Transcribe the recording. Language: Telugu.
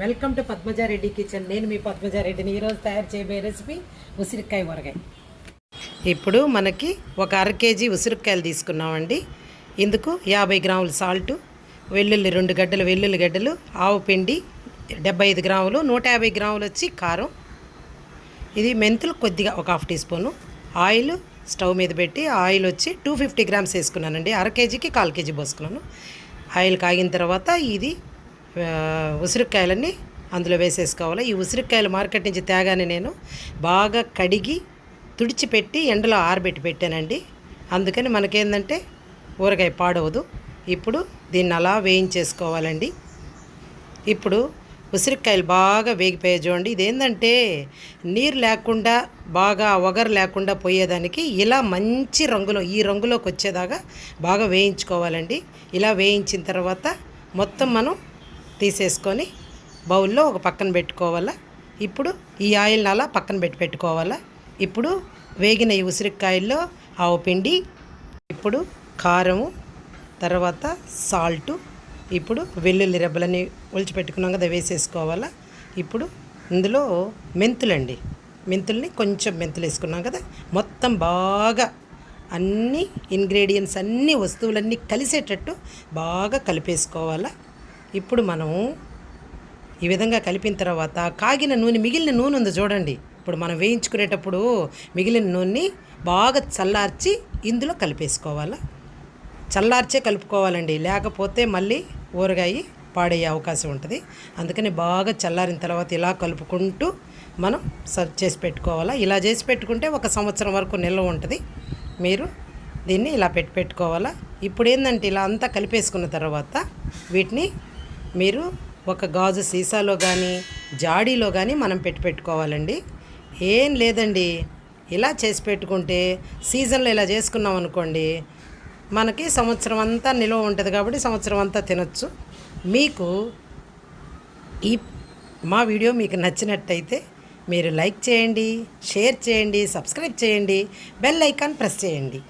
Welcome to Padmaja Reddy kitchen. నేను మీ పద్మజారెడ్డిని. ఈరోజు తయారు చేయబోయే రెసిపీ ఉసిరికాయ ఊరగాయ. ఇప్పుడు మనకి ఒక అర కేజీ ఉసిరికాయలు తీసుకున్నామండి. ఇందుకు యాభై గ్రాములు సాల్టు వెల్లుల్లి రెండు గడ్డలు వెల్లుల్లి గడ్డలు ఆవు పిండి డెబ్బై ఐదు గ్రాములు నూట యాభై గ్రాములు వచ్చి కారం. ఇది మెంతులు కొద్దిగా ఒక half teaspoon. Oil stove మీద పెట్టి ఆయిల్ వచ్చి టూ ఫిఫ్టీ గ్రామ్స్ వేసుకున్నానండి. అర కేజీకి కాల్ కేజీ పోసుకున్నాను. ఆయిల్ కాగిన తర్వాత ఇది ఉసిరికాయలన్నీ అందులో వేసేసుకోవాలి. ఈ ఉసిరికాయలు మార్కెట్ నుంచి తేగానే నేను బాగా కడిగి తుడిచిపెట్టి ఎండలో ఆరబెట్టి పెట్టానండి. అందుకని మనకేందంటే ఊరగాయ పాడవదు. ఇప్పుడు దీన్ని అలా వేయించేసుకోవాలండి. ఇప్పుడు ఉసిరికాయలు బాగా వేగిపోయాయి చూడండి. ఇదేంటంటే నీరు లేకుండా బాగా ఒగరు లేకుండా పోయేదానికి ఇలా మంచి రంగులో ఈ రంగులోకి వచ్చేదాకా బాగా వేయించుకోవాలండి. ఇలా వేయించిన తర్వాత మొత్తం మనం తీసేసుకొని బౌల్లో ఒక పక్కన పెట్టుకోవాలా? ఇప్పుడు ఈ ఆయిల్ని అలా పక్కన పెట్టి పెట్టుకోవాలా? ఇప్పుడు వేగిన ఈ ఉసిరికాయల్లో ఆవు పిండి ఇప్పుడు కారము తర్వాత సాల్టు ఇప్పుడు వెల్లుల్లి రెబ్బలని ఒలిచిపెట్టుకున్నాం కదా వేసేసుకోవాలా? ఇప్పుడు ఇందులో మెంతులండి. మెంతుల్ని కొంచెం మెంతులు వేసుకున్నాం కదా మొత్తం బాగా అన్ని ఇంగ్రీడియంట్స్ అన్ని వస్తువులన్నీ కలిసేటట్టు బాగా కలిపేసుకోవాలా? ఇప్పుడు మనం ఈ విధంగా కలిపిన తర్వాత కాగిన నూనె మిగిలిన నూనె ఉంది చూడండి. ఇప్పుడు మనం వేయించుకునేటప్పుడు మిగిలిన నూనెని బాగా చల్లార్చి ఇందులో కలిపేసుకోవాలా? చల్లార్చే కలుపుకోవాలండి. లేకపోతే మళ్ళీ ఊరగాయి పాడయ్యే అవకాశం ఉంటుంది. అందుకని బాగా చల్లారిన తర్వాత ఇలా కలుపుకుంటూ మనం సర్వ్ చేసి పెట్టుకోవాలా? ఇలా చేసి పెట్టుకుంటే ఒక సంవత్సరం వరకు నిల్వ ఉంటుంది. మీరు దీన్ని ఇలా పెట్టి పెట్టుకోవాలా? ఇప్పుడు ఏంటంటే ఇలా అంతా కలిపేసుకున్న తర్వాత వీటిని మీరు ఒక గాజు సీసాలో కానీ జాడీలో కానీ మనం పెట్టి పెట్టుకోవాలండి. ఏం లేదండి. ఇలా చేసి పెట్టుకుంటే సీజన్లో ఇలా చేసుకున్నాం అనుకోండి మనకి సంవత్సరం అంతా నిల్వ ఉంటుంది కాబట్టి సంవత్సరం అంతా తినొచ్చు. మీకు ఈ మా వీడియో మీకు నచ్చినట్టయితే మీరు లైక్ చేయండి షేర్ చేయండి సబ్స్క్రైబ్ చేయండి బెల్ ఐకాన్ ప్రెస్ చేయండి.